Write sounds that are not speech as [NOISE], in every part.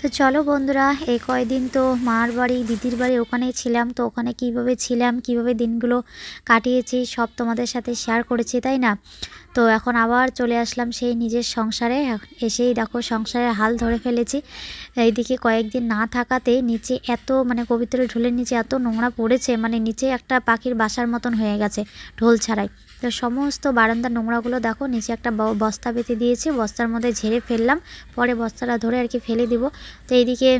তো চলো বন্ধুরা, এই কয়দিন তো মার বাড়ি, দিদির বাড়ি ওখানেই ছিলাম। তো ওখানে কীভাবে ছিলাম, কীভাবে দিনগুলো কাটিয়েছি, সব তোমাদের সাথে শেয়ার করেছি, তাই না? তো এখন আবার চলে আসলাম সেই নিজের সংসারে। এসেই দেখো সংসারের হাল ধরে ফেলেছি। এইদিকে কয়েকদিন না থাকাতে নিচে এত মানে পবিত্র ঢোলের নিচে এত নোংরা পড়েছে মানে নিচে একটা পাখির বাসার মতন হয়ে গেছে ঢোল ছাড়াই। তো সমস্ত বারান্দার নোংরাগুলো দেখো, নিচে একটা বস্তা পেতে দিয়েছি, বস্তার মধ্যে ঝেড়ে ফেললাম, পরে বস্তাটা ধরে আর কি ফেলে দিব। তো এইদিকে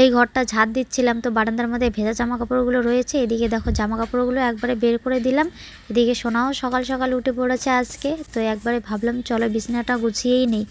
এই ঘরটা ঝাড় দিচ্ছিলাম, তো বারান্দার মধ্যে ভেজা জামা কাপড়গুলো রয়েছে, এদিকে দেখো জামা কাপড়গুলো একবারে বের করে দিলাম। এদিকে সোনাও সকাল সকাল উঠে পড়েছে আজকে, তো একবারে ভাবলাম, চলো বিছানাটা গুছিয়েই নেই।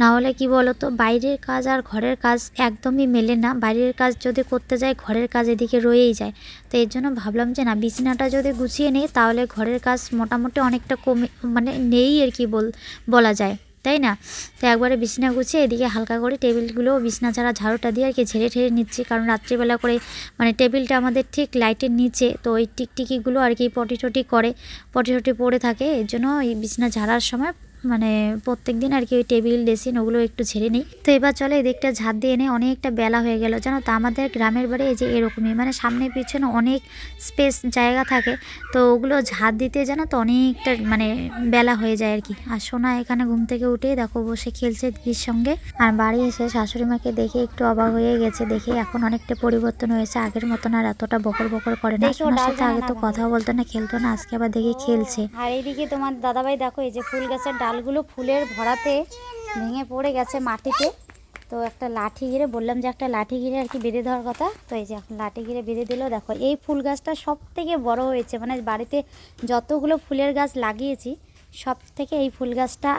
না হলে কি বলো তো বাইরের কাজ আর ঘরের কাজ একদমই মেলে না। বাইরের কাজ যদি করতে যাই ঘরের কাজ এদিকে রয়েই যায়। তো এর জন্য ভাবলাম যে না, বিছানাটা যদি গুছিয়ে নিই, তাহলে ঘরের কাজ মোটামুটি অনেকটা কমে মানে নেই আর কি বল, বলা যায়। তাই না? তো একবারে বিছানা গুছিয়ে এদিকে হালকা করে টেবিলগুলো বিছনা ছাড়া ঝাড়ুটা দিয়ে আর কি ঝেড়ে ঠেড়ে নিচ্ছি। কারণ রাত্রিবেলা করে মানে টেবিলটা আমাদের ঠিক লাইটের নিচে, তো ওই টিকটিকিগুলো আর কি পটি টটি করে পটি টটি পড়ে থাকে। এর জন্য এই বিছনা ঝাড়ার সময় মানে প্রত্যেক দিন আর কি ওই টেবিল ডেসিন ওগুলো একটু ঝেড়ে নিই। তো এবার চলে এদিকটা ঝাড় দিয়ে এনে অনেকটা বেলা হয়ে গেল। জানো তো আমাদের গ্রামের বাড়ি এই যে এরকমই মানে সামনে পিছনে অনেক স্পেস জায়গা থাকে। তো ওগুলো ঝাড় দিতে জানো তো অনেকটা মানে বেলা হয়ে যায় আর কি। আর সোনা এখানে ঘুম থেকে উঠে দেখো বসে খেলছে দিদির সঙ্গে। আর বাড়ি এসে শাশুড়ি মাকে দেখে একটু অবাক হয়ে গেছে দেখে এখন অনেকটা পরিবর্তন হয়েছে। আগের মতন আর এতটা বকর বকর করে না। সোনার সাথে আগে তো কথা বলতো না খেলতো না আজকে আবার দেখে খেলছে। আর এইদিকে তোমার দাদাভাই দেখো এই যে ফুল গাছের ডালগুলো ফুলের ভরাতে ভেঙে পড়ে গেছে মাটিতে। তো একটা লাঠি ঘিরে, বললাম যে একটা লাঠি ঘিরে আর কি বেঁধে দেওয়ার কথা। তো এই যে এখন লাঠি ঘিরে বেঁধে দিল। দেখো, এই ফুল গাছটা সব থেকে বড় হয়েছে। মানে বাড়িতে যতগুলো ফুলের গাছ লাগিয়েছি সব থেকে এই ফুল গাছটা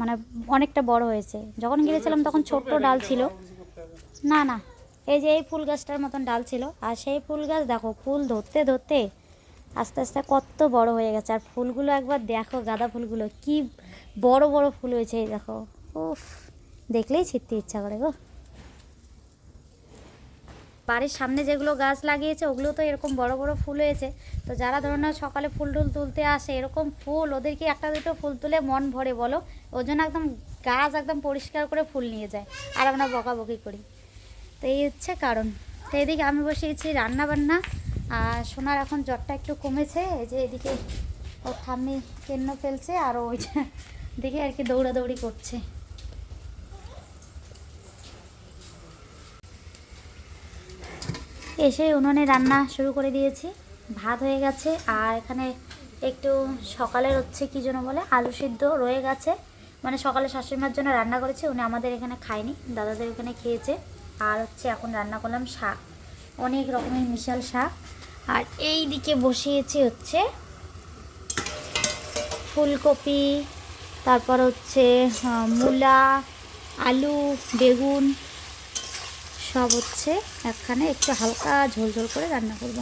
মানে অনেকটা বড় হয়েছে। যখন গিয়েছিলাম তখন ছোট্ট ডাল ছিল। না না, এই যে এই ফুল গাছটার মতন ডাল ছিল। আর সেই ফুল গাছ দেখো, ফুল ধরতে ধরতে আস্তে আস্তে কত বড় হয়ে গেছে। আর ফুলগুলো একবার দেখো, গাঁদা ফুলগুলো, কি বড় বড় ফুল হয়েছে, এই দেখো। উফ, দেখলেই ছিটতে ইচ্ছা করে গো। বাড়ির সামনে যেগুলো গাছ লাগিয়েছে, ওগুলো তো এরকম বড় বড় ফুল হয়েছে। তো যারা ধরনের সকালে ফুল টুল তুলতে আসে, এরকম ফুল ওদেরকে একটা দুটো ফুল তুলে মন ভরে বলো? ওই জন্য একদম গাছ একদম পরিষ্কার করে ফুল নিয়ে যায়, আর আমরা বকাবকি করি। তো এই হচ্ছে কারণ। তো এদিকে আমি বসিয়েছি রান্না বান্না আর সোনার এখন জ্বরটা একটু কমেছে, এই যে এদিকে ও ঠাম্মি কেন্ন ফেলছে, আর ওই দিকে আর কি দৌড়াদৌড়ি করছে। এসে উনুনে রান্না শুরু করে দিয়েছি। ভাত হয়ে গেছে, আর এখানে একটু সকালের হচ্ছে কী জন্য বলে, আলু সিদ্ধ রয়ে গেছে। মানে সকালে শাশুড়িমার জন্য রান্না করেছে, উনি আমাদের এখানে খায়নি, দাদাদের এখানে খেয়েছে। আর হচ্ছে এখন রান্না করলাম শাক, অনেক রকমের মিশাল শাক। আর এই দিকে বসিয়েছি হচ্ছে ফুলকপি তারপর হচ্ছে মূলা আলু বেগুন সব হচ্ছে একখানে একটু হালকা ঝোল ঝোল করে রান্না করব।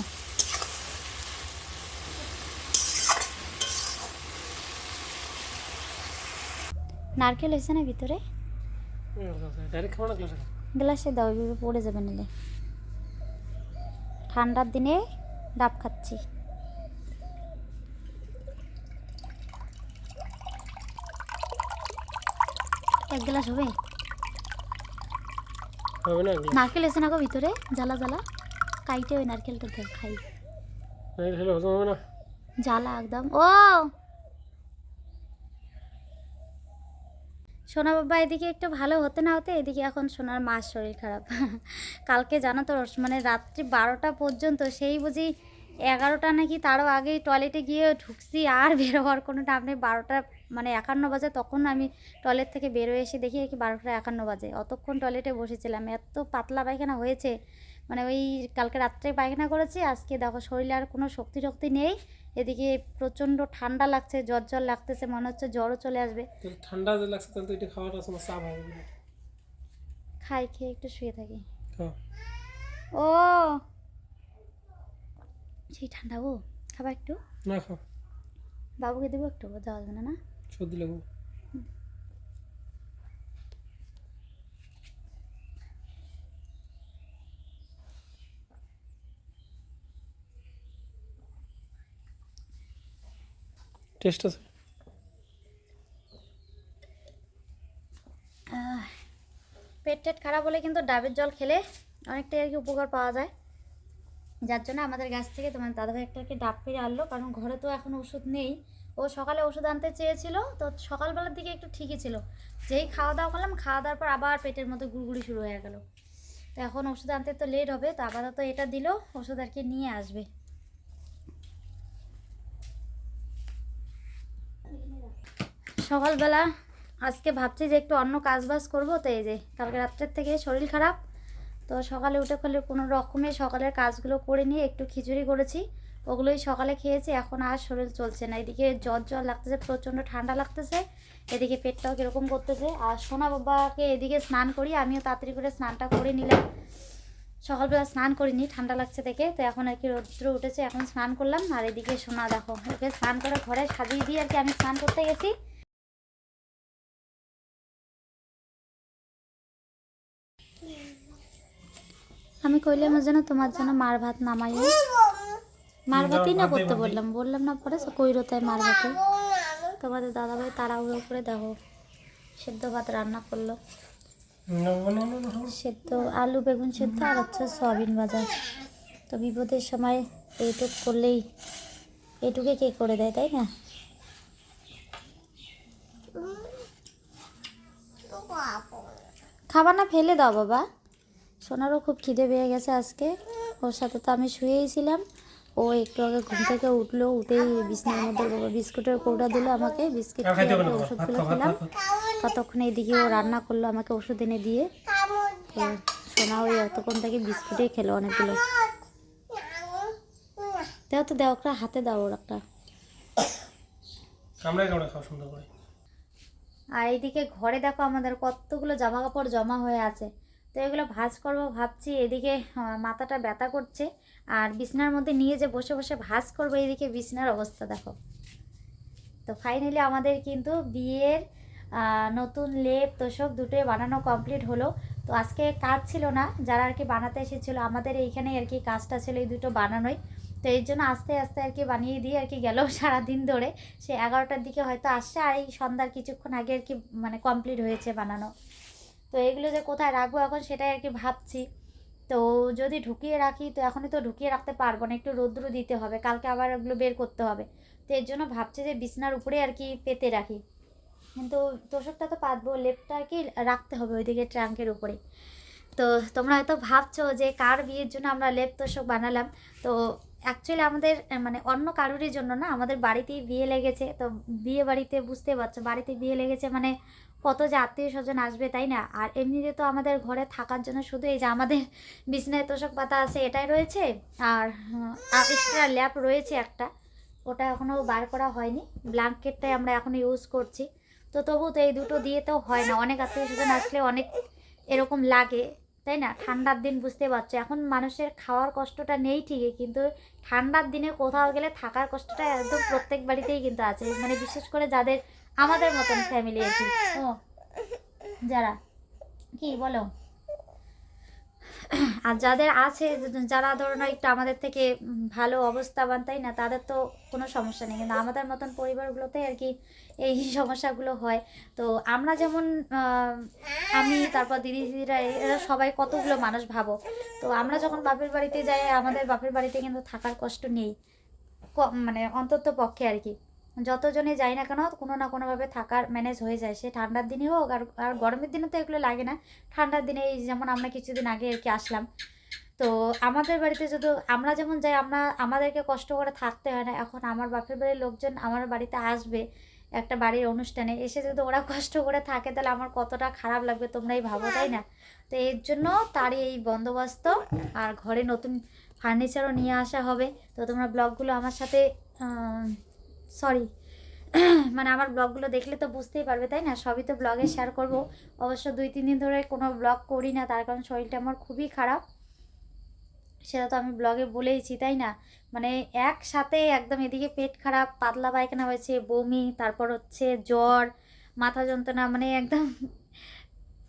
নারকেল হয়েছে না ভিতরে? গ্লাসে দাও পড়ে যাবে নিলে ঠান্ডার দিনে ডাব খাচ্ছি। এক গ্লাস হবে? হবে না নারকেল এসে না গো ভিতরে? জ্বালা জ্বালা। কাইটে ওই নারকেলটা দেখ খাই। খেলে হজম হবে না। জ্বালা একদম। ও! সোনা বাবা এদিকে একটু ভালো হতে না হতে এদিকে এখন সোনার মার শরীর খারাপ। কালকে জানো তো মানে রাত্রি বারোটা পর্যন্ত সেই বুঝি এগারোটা নাকি তারও আগে টয়লেটে গিয়ে ঢুকছি আর বেরোবার হওয়ার কোনো টাইম নেই। বারোটা মানে একান্ন বাজে তখন আমি টয়লেট থেকে বেরোয় এসে দেখি কি বারোটা একান্ন বাজে। অতক্ষণ টয়লেটে বসেছিলাম। এত পাতলা পায়খানা হয়েছে। মানে ওই কালকে রাত্রে পায়খানা করেছি। আজকে দেখো শরীরে আর কোনো শক্তি শক্তি নেই। এদিকে প্রচণ্ড ঠান্ডা লাগছে জ্বর জ্বর লাগতেছে মনে হচ্ছে জ্বরও চলে আসবে। ঠান্ডা যে লাগছে তাহলে এটা খাওয়াটা চাপ হবে খাই খেয়ে একটু শুয়ে থাকি। ও! সেই ঠান্ডা ও খাবার একটু? না খাও। বাবুকে দেবো একটু যাওয়া যাবে না না? সর্দি লাগবে টেস্ট আছে? পেট টেট খারাপ হলে কিন্তু ডাবের জল খেলে অনেকটাই আর কি উপকার পাওয়া যায়। যার জন্য আমাদের গাছ থেকে তোমার দাদাভাই একটা ডাব পেরে আনলো, কারণ ঘরে তো এখন ওষুধ নেই। ও সকালে ওষুধ আনতে চেয়েছিল, তো সকালবেলার দিকে একটু ঠিকই ছিল। যেই খাওয়া দাওয়া করলাম খাওয়া দাওয়ার পর আবার পেটের মধ্যে গুড়গুড়ি শুরু হয়ে গেল। তো এখন ওষুধ আনতে তো লেট হবে, তো আপাতত এটা দিল, ওষুধ আর কি নিয়ে আসবে। সকালবেলা আজকে ভাবছি যে একটু অন্য কাজ বাজ করব, তো এই যে কালকে রাত্রের থেকে শরীর খারাপ। তো সকালে উঠে ফেলে কোনো রকমে সকালের কাজগুলো করে নিয়ে একটু খিচুড়ি করেছি। ওগুলোই সকালে খেয়েছি, এখন আর শরীর চলছে না। এদিকে জ্বর জ্বর লাগতেছে, প্রচণ্ড ঠান্ডা লাগতেছে। এদিকে পেটটাও কীরকম করতেছে। আর সোনা বাবাকে এদিকে স্নান করি, আমিও তাড়াতাড়ি করে স্নানটা করে নিলাম। সকালবেলা স্নান করিনি, ঠান্ডা লাগছে দেখে, তো এখন আর কি রৌদ্র উঠেছে, এখন স্নান করলাম। আর এদিকে সোনা দেখো, ওকে স্নান করে ঘরে সাজিয়ে দিয়ে আর কি আমি স্নান করতে গেছি। আমি কইলাম জন্য তোমার জন্য মার ভাত নামাই। মার ভাতই না করতে বললাম। বললাম না পরে কইরো তাই মার ভাতে তোমাদের দাদাভাই তাড়াহুড়ো করে দেখো সেদ্ধ ভাত রান্না করল। সেদ্ধ আলু বেগুন সেদ্ধ আর হচ্ছে সয়াবিন ভাজা। তো বিপদের সময় এইটুক করলেই এইটুকে কে করে দেয় তাই না? খাবার না ফেলে দাও বাবা। সোনারও খুব খিদে পেয়ে গেছে আজকে। ওর সাথে তো আমি শুয়েই ছিলাম। ও একটু আগে ঘুম থেকে উঠল উঠেই বিছনার মধ্যে বাবা বিস্কুটের কৌটা দিল আমাকে বিস্কিট খেয়ে আমি ওষুধগুলো খেলাম ততক্ষণ এইদিকে ও রান্না করল আমাকে ওষুধ এনে দিয়ে। তো সোনা ওই এতক্ষণ থেকে বিস্কুটেই খেলো অনেকগুলো। দেও তো দেও একটা হাতে দাও ওর একটা। কামড়ায় কামড়ায় খাওয়া সুন্দর করে। আর এইদিকে ঘরে দেখো আমাদের কতগুলো জামা কাপড় জমা হয়ে আছে। তো এগুলো ভাজ করব ভাবছি এদিকে মাথাটা ব্যথা করছে। আর বিছনার মধ্যে নিয়ে যে বসে বসে ভাঁজ করব এদিকে বিছনার অবস্থা দেখো। তো ফাইনালি আমাদের কিন্তু বিয়ের নতুন লেপ, তোষক দুটোই বানানো কমপ্লিট হলো। তো আজকে কাজ ছিল না, যারা আর কি বানাতে এসেছিল, আমাদের এইখানে আর কি কাজটা ছিল, এই দুটো বানানোই। তো এর জন্য আস্তে আস্তে আর কি বানিয়ে দিয়ে আর কি গেল [LAUGHS] সারাদিন ধরে। সে এগারোটার দিকে হয়তো আসছে, আর এই সন্ধ্যার কিছুক্ষণ আগে আর কি মানে কমপ্লিট হয়েছে বানানো। তো এগুলো যে কোথায় রাখব এখন সেটাই আর কি ভাবছি। তো যদি ঢুকিয়ে রাখি, তো এখনই তো ঢুকিয়ে রাখতে পারব না, একটু রৌদ্র দিতে হবে, কালকে আবার ওগুলো বের করতে হবে। তো এর জন্য ভাবছি যে বিছনার উপরে আর কি পেতে রাখি। কিন্তু তোষকটা তো পাতবো, লেপটা আর কি রাখতে হবে ওইদিকে ট্রাঙ্কের উপরে। তো তোমরা হয়তো ভাবছ যে কার বিয়ের জন্য আমরা লেপ তোষক বানালাম। তো অ্যাকচুয়ালি আমাদের মানে অন্য কারোরই জন্য না, আমাদের বাড়িতেই বিয়ে লেগেছে। তো বিয়ে বাড়িতে বুঝতে পারছ, বাড়িতে বিয়ে লেগেছে মানে কত যে আত্মীয় স্বজন আসবে, তাই না? আর এমনিতে তো আমাদের ঘরে থাকার জন্য শুধু এই যে আমাদের [LAUGHS] বিছনায় তোষক পাতা আছে, এটাই রয়েছে। আর এক্সট্রা ল্যাপ রয়েছে একটা। ওটা এখনও বার করা হয়নি। ব্ল্যাঙ্কেটটাই আমরা এখন ইউজ করছি। তো তবু তো এই দুটো দিয়ে তো হয় না। অনেক আত্মীয় স্বজন আসলে অনেক এরকম লাগে, তাই না? ঠান্ডার দিন বুঝতে পারছ। এখন মানুষের খাওয়ার কষ্টটা নেই ঠিকই, কিন্তু ঠান্ডার দিনে কোথাও গেলে থাকার কষ্টটা একদম প্রত্যেক বাড়িতেই কিন্তু আছে। মানে বিশেষ করে যাদের আমাদের মতন ফ্যামিলি আর কি ও, যারা, কি বলো? আর যাদের আছে, যারা ধরুন একটু আমাদের থেকে ভালো অবস্থাবান, তাই না? তাদের তো কোনো সমস্যা নেই। কিন্তু আমাদের মতন পরিবারগুলোতে আর কি এই সমস্যাগুলো হয়। তো আমরা যেমন আমি, তারপর দিদি, দিদিরা, এরা সবাই কতগুলো মানুষ ভাবো। তো আমরা যখন বাপের বাড়িতে যাই, আমাদের বাপের বাড়িতে কিন্তু থাকার কষ্ট নেই। মানে অন্তত পক্ষে আর কি। যতজনে যাই না কেন, কোনো না কোনোভাবে থাকার ম্যানেজ হয়ে যায়। সে ঠান্ডার দিনে হোক আর আর গরমের দিনে তো এগুলো লাগে না। ঠান্ডার দিনে এই যেমন আমরা কিছুদিন আগে আর কি আসলাম। তো আমাদের বাড়িতে যদি আমরা যেমন যাই, আমরা, আমাদেরকে কষ্ট করে থাকতে হয় না। এখন আমার বাপের বাড়ির লোকজন আমার বাড়িতে আসবে একটা বাড়ির অনুষ্ঠানে। এসে যদি ওরা কষ্ট করে থাকে, তাহলে আমার কতটা খারাপ লাগবে তোমরাই ভাবো, তাই না? তো এর জন্য তারই এই বন্দোবস্ত আর ঘরে নতুন ফার্নিচারও নিয়ে আসা হবে। তো তোমরা ব্লগগুলো আমার সাথে সরি [CLEARS THROAT] মানে আমার ব্লগগুলো দেখলে তো বুঝতেই পারবে, তাই না? সবই তো ব্লগে শেয়ার করব। অবশ্য দুই, তিন দিন ধরে কোনো ব্লগ করি না, তার কারণ শরীরটা আমার খুবই খারাপ। সেটা তো আমি ব্লগে বলেইছি, তাই না? মানে একসাথে একদম এদিকে পেট খারাপ, পাতলা পায়খানা হয়েছে, বমি, তারপর হচ্ছে জ্বর, মাথা যন্ত্রণা মানে একদম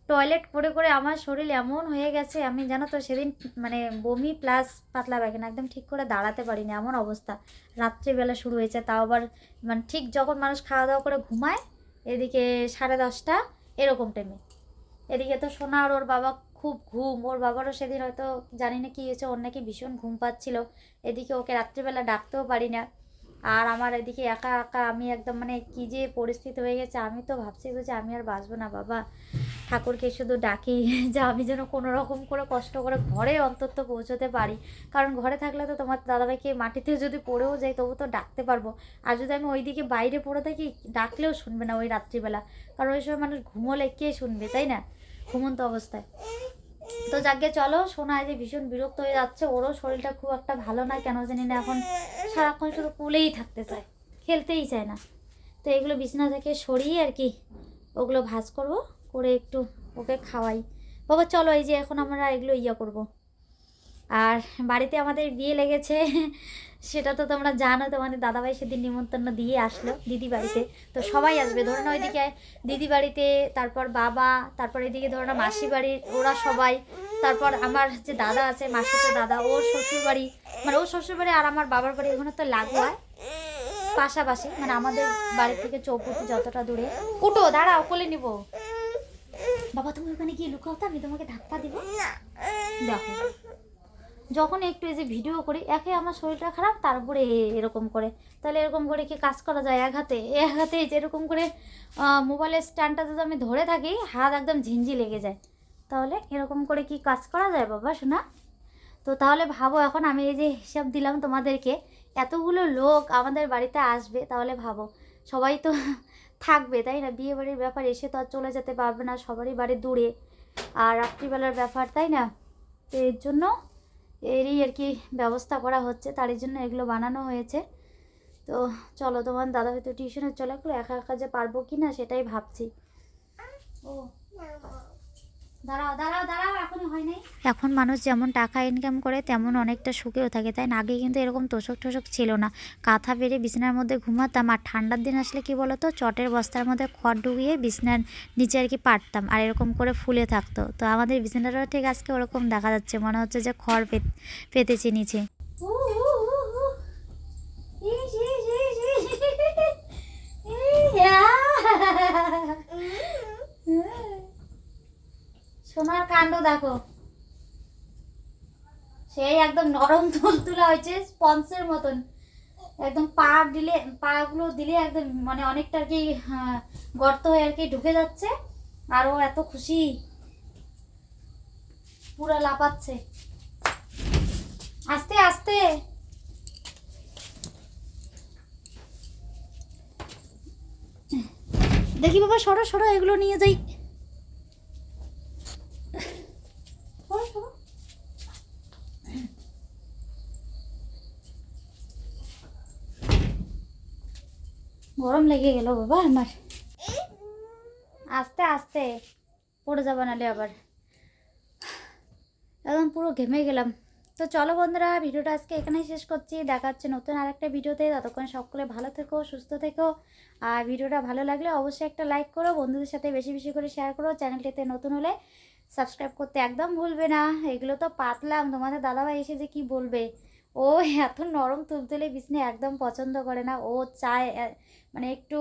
টয়লেট করে করে আমার শরীর এমন হয়ে গেছে, আমি জানো তো সেদিন মানে বমি প্লাস পাতলা পায়খানা, একদম ঠিক করে দাঁড়াতে পারিনি, এমন অবস্থা। রাত্রিবেলা শুরু হয়েছে, তাও আবার মানে ঠিক যখন মানুষ খাওয়া দাওয়া করে ঘুমায়, এদিকে সাড়ে দশটা, এরকম টাইমে এদিকে তো সোনা আর ওর বাবা খুব ঘুম, ওর বাবারও সেদিন হয়তো জানি না কী হয়েছে, ওর নাকি ভীষণ ঘুম পাচ্ছিল। এদিকে ওকে রাত্রিবেলা ডাকতেও পারি না। আর আমার এদিকে একা একা আমি একদম মানে কি যে পরিস্থিতি হয়ে গেছে, আমি তো ভাবছি যে আমি আর বাঁচবো না, বাবা। ঠাকুরকে শুধু ডাকি [LAUGHS] যে আমি যেন কোনো রকম করে কষ্ট করে ঘরে অন্তত পৌঁছতে পারি। কারণ ঘরে থাকলে তো তোমার দাদাভাইকে মাটিতে যদি পড়েও যাই তবু তো ডাকতে পারব। আর যদি আমি ওইদিকে বাইরে পড়ে থাকি, ডাকলেও শুনবে না ওই রাত্রিবেলা। কারণ ওই সময় মানুষ ঘুমোলে কে শুনবে, তাই না? ঘুমন্ত অবস্থায়। তো যাকে চলো শোনা যে ভীষণ বিরক্ত হয়ে যাচ্ছে, ওরও শরীরটা খুব একটা ভালো না কেন জানি না এখন সারাক্ষণ শুধু কুলেই থাকতে চায়, খেলতেই চায় না। তো এগুলো বিছানা থেকে সরিয়ে আর কি ওগুলো ভাজ করব, করে একটু ওকে খাওয়াই। বাবা, চলো এই যে এখন আমরা এগুলো ইয়া করব। আর বাড়িতে আমাদের বিয়ে লেগেছে সেটা তো তোমরা জানো তোমাদের দাদাভাই সেদিন নিমন্ত্রণ দিয়ে আসলো দিদি বাড়িতে। তো সবাই আসবে, ধরো না ওইদিকে দিদি বাড়িতে, তারপর বাবা, তারপর এদিকে ধরো না মাসি বাড়ির ওরা সবাই। তারপর আমার যে দাদা আছে মাসি তো দাদা, ওর শ্বশুর বাড়ি। মানে ওর শ্বশুর বাড়ি আর আমার বাবার বাড়ি ওখানে তো লাগোয়া পাশাপাশি মানে আমাদের বাড়ি থেকে চৌপতি যতটা দূরে। উঠো দাঁড়াও, কোলে নিব। বাবা, তুমি ওখানে গিয়ে লুকাও তো, আমি তোমাকে ধাক্কা দিব। দেখো। যখন একটু এই যে ভিডিও করি, একে আমার শরীরটা খারাপ, তারপরে এরকম করে। তাহলে এরকম করে কি কাজ করা যায় এক হাতে? এক হাতে এই যে এরকম করে মোবাইলের স্ট্যান্ডটা যদি আমি ধরে থাকি, হাত একদম ঝিঞ্জি লেগে যায়। তাহলে এরকম করে কি কাজ করা যায় বাবা শোনা তো তাহলে ভাবো, এখন আমি এই যে হিসাব দিলাম তোমাদেরকে, এতগুলো লোক আমাদের বাড়িতে আসবে, তাহলে ভাবো। সবাই তো [LAUGHS] থাকবে, তাই না? বিয়ে বাড়ির ব্যাপার এসে তো আর চলে যেতে পারবে না, সবারই বাড়ি দূরে। আর রাত্রিবেলার ব্যাপার, তাই না? তো এর জন্য এরই আর কি ব্যবস্থা করা হচ্ছে তার জন্য এগুলো বানানো হয়েছে। তো চলো, তোমার দাদা হয়তো টিউশনে চলে একা একা যে পারব কি না সেটাই ভাবছি। ও। এখনও মানুষ যেমন টাকা ইনকাম করে তেমন অনেকটা সুখেও থাকে তাই না? আগে কিন্তু এরকম তোষক টোষক ছিল না। কাঁথা পেরে বিছানার মধ্যে ঘুমাতাম আর ঠান্ডার দিন আসলে কি বলতো? চটের বস্তার মধ্যে খড় ডুবিয়ে বিছানার নিচে আর কি পারতাম আর এরকম করে ফুলে থাকতো। তো আমাদের বিছানাটাও ঠিক আজকে ওরকম দেখা যাচ্ছে মনে হচ্ছে যে খড় পেতেছে নিচে। সোনার কাণ্ড দেখো। সেই একদম নরম তুলতুলা হয়েছে স্পঞ্জের মতন। একদম পা দিলে পাগুলো দিলে একদম মানে অনেকটা আর কি হ্যাঁ, গর্ত হয়ে আর কি ঢুকে যাচ্ছে। আর ও এত খুশি। পুরা লাপাচ্ছে আস্তে আস্তে। দেখি বাবা সরো সরো এগুলো নিয়ে যাই সরো, সরো। গরম লেগে গেল বাবা আমার। আস্তে আস্তে পড়ে যাব নালে আবার। একদম পুরো ঘেমে গেলাম। তো চলো বন্ধুরা, ভিডিওটা আজকে এখানেই শেষ করছি। দেখা হচ্ছে নতুন আরেকটা ভিডিওতে। ততক্ষণ সকলে ভালো থেকো, সুস্থ থেকো। আর ভিডিওটা ভালো লাগলে অবশ্যই একটা লাইক করো, বন্ধুদের সাথে বেশি বেশি করে শেয়ার করো। চ্যানেলটিতে নতুন হলে সাবস্ক্রাইব করতে একদম ভুলবে না। এগুলো তো পাতলাম। তোমাদের দাদাভাই এসে যে কি বলবে? ও এত নরম তুলতুলে বিছনে একদম পছন্দ করে না। ও চায় মানে একটু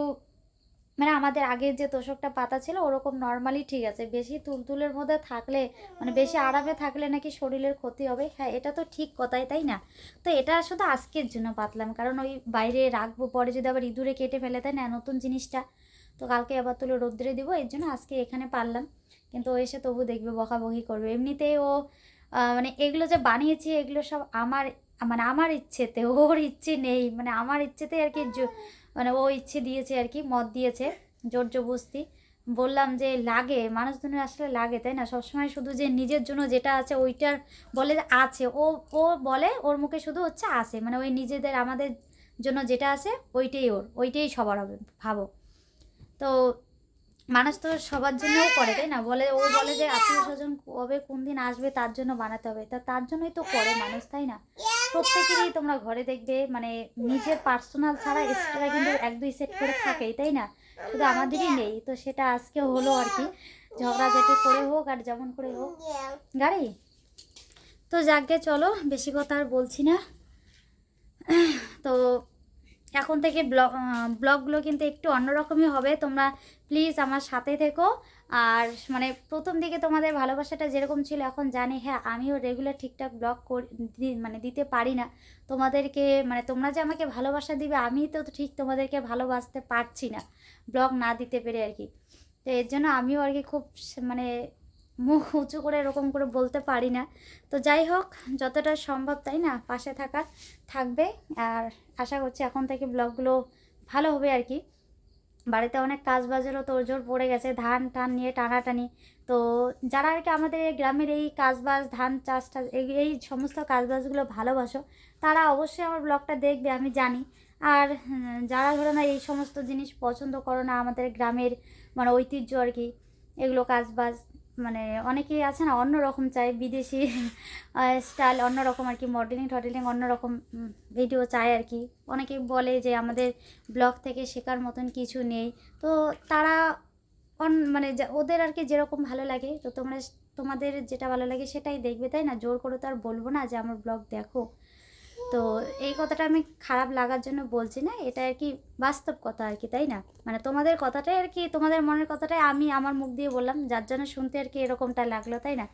মানে আমাদের আগের যে তোষকটা পাতা ছিল, ওরকম নর্মালি ঠিক আছে। বেশি তুলতুলের মধ্যে থাকলে মানে বেশি আরামে থাকলে নাকি শরীরের ক্ষতি হবে। হ্যাঁ এটা তো ঠিক কথাই, তাই না? তো এটা শুধু আজকের জন্য পাতলাম। কারণ ওই বাইরে রাখব, পরে যদি আবার ইঁদুরে কেটে ফেলে তাই না, নতুন জিনিসটা। তো কালকে আবার তুলে রোদ্রে দিব, এর জন্য আজকে এখানে পারলাম। কিন্তু ও এসে তবু দেখবে, বকাবকি করবে। এমনিতেই ও মানে এগুলো যে বানিয়েছি, এগুলো সব আমার মানে আমার ইচ্ছেতে, ওর ইচ্ছে নেই। মানে আমার ইচ্ছেতে আর কি মানে ও ইচ্ছে দিয়েছে আর কি, মত দিয়েছে, জোর জবস্তি বললাম যে লাগে, মানুষজনের আসলে লাগে, তাই না? সবসময় শুধু যে নিজের জন্য যেটা আছে ওইটার বলে আছে। ও ও বলে ওর মুখে শুধু হচ্ছে আছে। মানে ওই নিজেদের, আমাদের জন্য যেটা আছে ওইটাই ওর, ওইটাই সবার হবে, ভাবো। তো মানুষ তো সবার জন্যও করে, তাই না? বলে, ও বলে যে আত্মীয় স্বজন কবে কোন দিন আসবে তার জন্য বানাতে হবে। তা তার জন্যই তো করে মানুষ, তাই না? প্রত্যেকেরই তোমরা ঘরে দেখবে মানে নিজের পার্সোনাল ছাড়া এক্সট্রা কিন্তু এক দুই সেট করে থাকেই, তাই না? শুধু আমাদেরই নেই, তো সেটা আজকে হলো আর কি। ঝগড়াঝাটি করে হোক আর যেমন করে হোক। গাড়ি? তো যাকে চলো, বেশি কথা আর বলছি না। তো এখন থেকে ব্লগ ব্লগগুলো কিন্তু একটু অন্যরকমই হবে। তোমরা প্লিজ আমার সাথে থেকো। আর মানে প্রথম দিকে তোমাদের ভালোবাসাটা যেরকম ছিল, এখন জানি হ্যাঁ আমিও রেগুলার ঠিকঠাক ব্লগ করি মানে দিতে পারি না। তোমাদেরকে মানে তোমরা যে আমাকে ভালোবাসা দিবে, আমি তো ঠিক তোমাদেরকে ভালোবাসতে পারছি না, ব্লগ না দিতে পেরে আর কি। তো এর জন্য আমিও আর কি খুব মানে মুখ উঁচু করে এরকম করে বলতে পারি না। তো যাই হোক, যতটা সম্ভব তাই না? পাশে থাকা থাকবে। আর আশা করছি এখন থেকে ব্লগগুলো ভালো হবে আর কি। বাড়িতে অনেক কাজ বাজেরও তোড়জোড় পড়ে গেছে, ধান টান নিয়ে টানাটানি। তো যারা আর কি আমাদের এই গ্রামের এই কাজবাজ, ধান চাষ টাস এই এই সমস্ত কাজবাজগুলো ভালোবাসো, তারা অবশ্যই আমার ব্লগটা দেখবে, আমি জানি। আর যারা ধরো না এই সমস্ত জিনিস পছন্দ করো না আমাদের গ্রামের মানে ঐতিহ্য আর কি, এগুলো কাজবাজ মানে অনেকেই আছে না, অন্যরকম চাই বিদেশি স্টাইল অন্যরকম আর কি মডেলিং টডেলিং অন্যরকম ভিডিও চায় আর কি। অনেকেই বলে যে আমাদের ব্লগ থেকে শেখার মতন কিছু নেই। তো তারা অন মানে ওদের আর কি যেরকম ভালো লাগে, তো তোমরা, তোমাদের যেটা ভালো লাগে সেটাই দেখবে, তাই না? জোর করে তো আর বলব না যে আমার ব্লগ দেখো। তো এই কথাটা আমি খারাপ লাগার জন্য বলছি না, এটা আর কি বাস্তব কথা আর কি, তাই না? মানে তোমাদের কথাটাই আর কি, তোমাদের মনের কথাটাই আমি আমার মুখ দিয়ে বললাম, যার জন্য শুনতে আর কি এরকমটা লাগল, তাই না?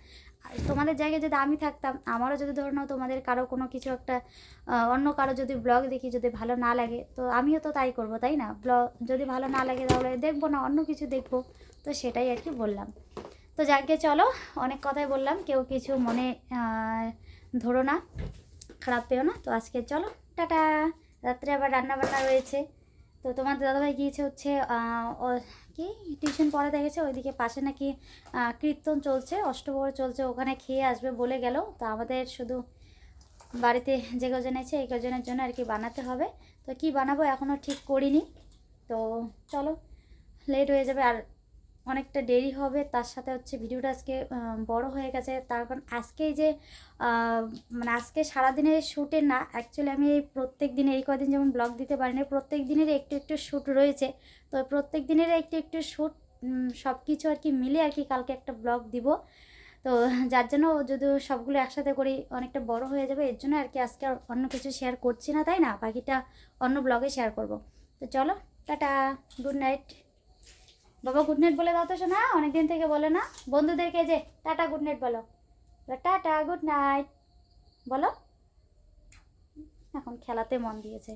তোমাদের জায়গায় যদি আমি থাকতাম, আমারও যদি ধরে নাও তোমাদের কারও কোনো কিছু একটা অন্য কারও যদি ব্লগ দেখি যদি ভালো না লাগে, তো আমিও তো তাই করব, তাই না? ব্লগ যদি ভালো না লাগে তাহলে দেখব না, অন্য কিছু দেখব, তো সেটাই আর কি বললাম। তো যাকে চলো, অনেক কথাই বললাম, কেউ কিছু মনে ধরো না। খারাপ পেও না। তো আজকে চলো, টাটা। রাত্রে আবার রান্না বান্না রয়েছে। তো তোমার দাদাভাই গিয়েছে হচ্ছে কি? টিউশন পড়াতে গেছে, ওইদিকে পাশে নাকি কীর্তন চলছে অষ্টপ্রহর চলছে, ওখানে খেয়ে আসবে বলে গেল। তো আমাদের শুধু বাড়িতে যে কজন আছে, এই কজনের জন্য আর কি বানাতে হবে। তো কি বানাবো এখনও ঠিক করিনি। তো চলো, লেট হয়ে যাবে। আর অনেকটা দেরি হবে, তার সাথে হচ্ছে ভিডিওটা আজকে বড় হয়ে গেছে। তার কারণ আজকেই যে মানে আজকে সারাদিনের শ্যুটে না অ্যাকচুয়ালি আমি এই প্রত্যেক দিনে এই কদিন যেমন ব্লগ দিতে পারি না প্রত্যেক দিনের একটু একটু শ্যুট রয়েছে। তো প্রত্যেক দিনের একটু একটু শ্যুট সব কিছু আর কি মিলে আর কি কালকে একটা ব্লগ দিব। তো যার জন্য যদি সবগুলো একসাথে করি, অনেকটা বড় হয়ে যাবে, এর জন্য আর কি আজকে অন্য কিছু শেয়ার করছি না, তাই না? বাকিটা অন্য ব্লগে শেয়ার করব। তো চলো, টাটা গুড নাইট বাবা গুড নাইট বলে দাও তো শোনা অনেকদিন থেকে বলে না। বন্ধুদেরকে যে টাটা গুড নাইট বলো। টাটা গুড নাইট বলো। এখন খেলাতে মন দিয়েছে।